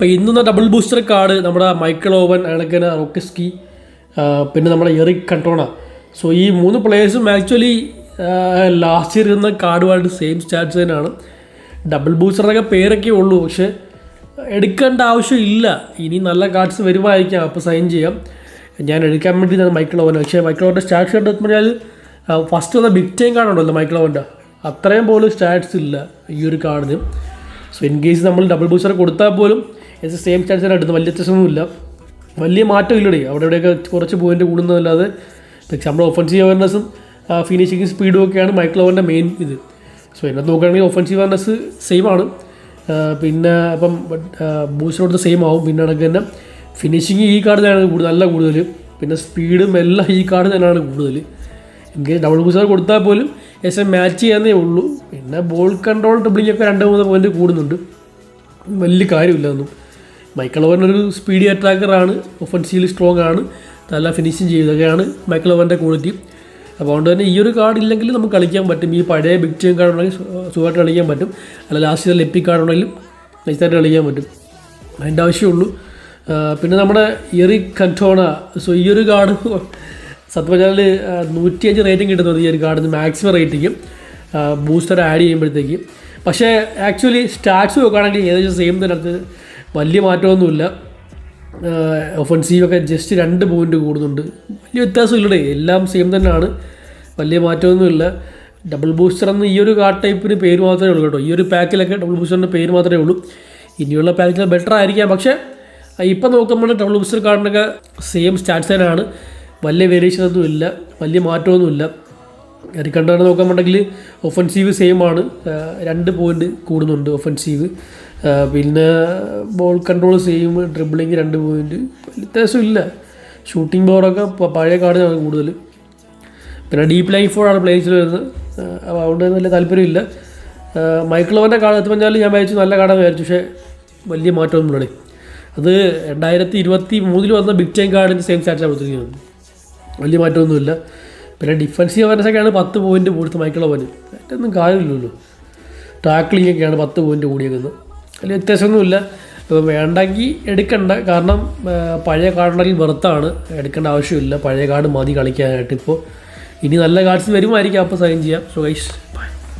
അപ്പോൾ ഇന്ന് double booster card നമ്മുടെ മൈക്കിൾ ഓവൻ അണക്കന റോക്കിസ്കി പിന്നെ നമ്മുടെ എറിക് കണ്ടോണ. സോ ഈ മൂന്ന് പ്ലേയേഴ്സും ആക്ച്വലി ലാസ്റ്റ് ഇയർ ഇരുന്ന കാർഡുമായിട്ട് സെയിം സ്റ്റാറ്റ്സ് തന്നെയാണ്. ഡബിൾ ബൂസ്റ്ററൊക്കെ പേരൊക്കെ ഉള്ളൂ പക്ഷേ എടുക്കേണ്ട ആവശ്യമില്ല ഇനി നല്ല കാർഡ്സ് വരുമായിരിക്കാം അപ്പോൾ സൈൻ ചെയ്യാം. ഞാൻ എടുക്കാൻ വേണ്ടി മൈക്കിൾ ഓവൻ പക്ഷേ മൈക്കിൾ ഓവന്റെ സ്റ്റാറ്റ്സ് കണ്ടു പറഞ്ഞാൽ ഫസ്റ്റ് വന്ന ബിഗ് ടൈം കാർഡുണ്ടല്ലോ മൈക്കിൾ ഓവന്റെ അത്രയും പോലും സ്റ്റാറ്റ്സ് ഇല്ല ഈ ഒരു കാർഡിന് സോ ഇൻ കേസ് നമ്മൾ ഡബിൾ ബൂസ്റ്റർ കൊടുത്താൽ പോലും ഇത് സെയിം ചാൻസ് തന്നെ എടുത്തു വലിയ വ്യത്യാസമൊന്നുമില്ല വലിയ മാറ്റം ഇല്ലടേ. അവിടെ ഇവിടെയൊക്കെ കുറച്ച് പോയിന്റ് കൂടുന്നതല്ലാതെ പക്ഷെ നമ്മുടെ ഒഫൻസീവ് അവയർനെസ്സും ഫിനിഷിങ് സ്പീഡും ഒക്കെയാണ് മൈക്കിൾ ഓവന്റെ മെയിൻ ഇത്. സോ എന്നെ നോക്കുകയാണെങ്കിൽ ഒഫൻസീവ് അവയർനെസ് സെയിം ആണ്. പിന്നെ അപ്പം ബൂസ്റ്റർ കൊടുത്ത് സെയിം ആവും. പിന്നെ കണക്ക് തന്നെ ഫിനിഷിങ് ഈ കാർഡ് തന്നെയാണ് കൂടുതൽ നല്ല കൂടുതൽ. പിന്നെ സ്പീഡും എല്ലാം ഈ കാർഡ് തന്നെയാണ് കൂടുതൽ. എങ്കിൽ ഡബിൾ ബൂസ്റ്റർ കൊടുത്താൽ പോലും എം മാച്ച് ചെയ്യാന്നേ ഉള്ളൂ. പിന്നെ ബോൾ കൺട്രോൾ ഡ്രിബ്ലിംഗ് ഒക്കെ രണ്ട് മൂന്ന് പോയിന്റ് കൂടുന്നുണ്ട്. വലിയ കാര്യമില്ല ഒന്നും മൈക്കിൾ ഓവൻ ഒരു സ്പീഡി അറ്റാക്കറാണ് ഒഫൻസീവ്ലി സ്ട്രോങ് ആണ് നല്ല ഫിനിഷിങ് ചെയ്തൊക്കെയാണ് മൈക്കൽ ഓവന്റെ ക്വാളിറ്റി അപ്പോൾ അതുകൊണ്ട് തന്നെ ഈ ഒരു കാർഡ് ഇല്ലെങ്കിൽ നമുക്ക് കളിക്കാൻ പറ്റും. ഈ പഴയ ബിഗ് ടീം കാർഡ് ഉണ്ടെങ്കിൽ സുഖമായിട്ട് കളിക്കാൻ പറ്റും. അല്ല ലാസ്റ്റ് എപ്പിക് കാർഡ് ഉണ്ടെങ്കിലും നൈസായിട്ട് കളിക്കാൻ പറ്റും. അതിന്റെ ആവശ്യമുള്ളൂ. പിന്നെ നമ്മുടെ എറി കന്റോണ സോ ഈ ഒരു കാർഡ് സത്യം പറഞ്ഞാൽ നൂറ്റിയഞ്ച് റേറ്റിംഗ് കിട്ടുന്നത് ഈ ഒരു കാർഡിന് മാക്സിമം റേറ്റിംഗ് ബൂസ്റ്റർ ആഡ് ചെയ്യുമ്പോഴത്തേക്ക്. പക്ഷേ ആക്ച്വലി സ്റ്റാറ്റ്സ് നോക്കുകയാണെങ്കിൽ ഏകദേശം സെയിം തന്നെ. വലിയ മാറ്റമൊന്നുമില്ല. ഒഫൻസീവൊക്കെ ജസ്റ്റ് രണ്ട് പോയിന്റ് കൂടുന്നുണ്ട്. വലിയ വ്യത്യാസമില്ലടേ എല്ലാം സെയിം തന്നെയാണ്. വലിയ മാറ്റമൊന്നുമില്ല. ഡബിൾ ബൂസ്റ്റർ എന്ന ഈ ഒരു കാർഡ് ടൈപ്പിന് പേര് മാത്രമേ ഉള്ളൂ കേട്ടോ. ഈ ഒരു പാക്കിലൊക്കെ ഡബിൾ ബൂസ്റ്ററിന്റെ പേര് മാത്രമേ ഉള്ളൂ. ഇനിയുള്ള പാക്കിൽ ബെറ്റർ ആയിരിക്കാം. പക്ഷേ ഇപ്പം നോക്കുമ്പോൾ ഡബിൾ ബൂസ്റ്റർ കാർഡിനൊക്കെ സെയിം സ്റ്റാറ്റ്സ് തന്നെയാണ്. വലിയ വേരിയേഷൻ ഒന്നും ഇല്ല. വലിയ മാറ്റമൊന്നുമില്ല. എറിക്കണ്ടാണ് നോക്കാന്നുണ്ടെങ്കിൽ ഒഫൻസീവ് സെയിം ആണ്. രണ്ട് പോയിന്റ് കൂടുന്നുണ്ട് ഒഫൻസീവ് പിന്നെ ബോൾ കൺട്രോൾ സെയിം ഡ്രിബിളിങ് രണ്ട് പോയിന്റ് വ്യത്യാസമില്ല ഷൂട്ടിംഗ് പവറൊക്കെ പഴയ കാർഡിനാണ് കൂടുതൽ. പിന്നെ ഡീപ്പ് ലൈഫ് ഫോറാണ് പ്ലേസിൽ വരുന്നത്. അപ്പോൾ അതുകൊണ്ട് വലിയ താല്പര്യമില്ല മൈക്കിൾ ഓവന്റെ കാർഡ് എത്തി പറഞ്ഞാൽ ഞാൻ വായിച്ചു നല്ല കാർഡാണ് വിചാരിച്ചു. പക്ഷേ വലിയ മാറ്റമൊന്നുമില്ലേ അത് രണ്ടായിരത്തി ഇരുപത്തി മൂന്നിൽ വന്ന ബിഗ് ടൈം കാർഡിന്റെ സെയിം സ്റ്റാറ്റാണ് കൊടുത്തിരിക്കുന്നത്. വലിയ മാറ്റമൊന്നുമില്ല പിന്നെ ഡിഫൻസീവ് അവനസൊക്കെയാണ് പത്ത് പോയിന്റ് കൂടുതൽ മൈക്കിൾ ഓവന് ഒന്നും കാര്യമില്ലല്ലോ. ടാക്ലിംഗ് ഒക്കെയാണ് പത്ത് പോയിന്റ് കൂടിയേക്കുന്നത്. വലിയ വ്യത്യാസമൊന്നുമില്ല. അപ്പം വേണ്ടെങ്കിൽ എടുക്കണ്ട. കാരണം പഴയ കാർഡുണ്ടെങ്കിൽ വെറുത്താണ്. എടുക്കേണ്ട ആവശ്യമില്ല. പഴയ കാർഡ് മതി കളിക്കാനായിട്ട് ഇപ്പോൾ ഇനി നല്ല കാർഡ്സ് വരുമായിരിക്കും. അപ്പോൾ സൈൻ ചെയ്യാം. So guys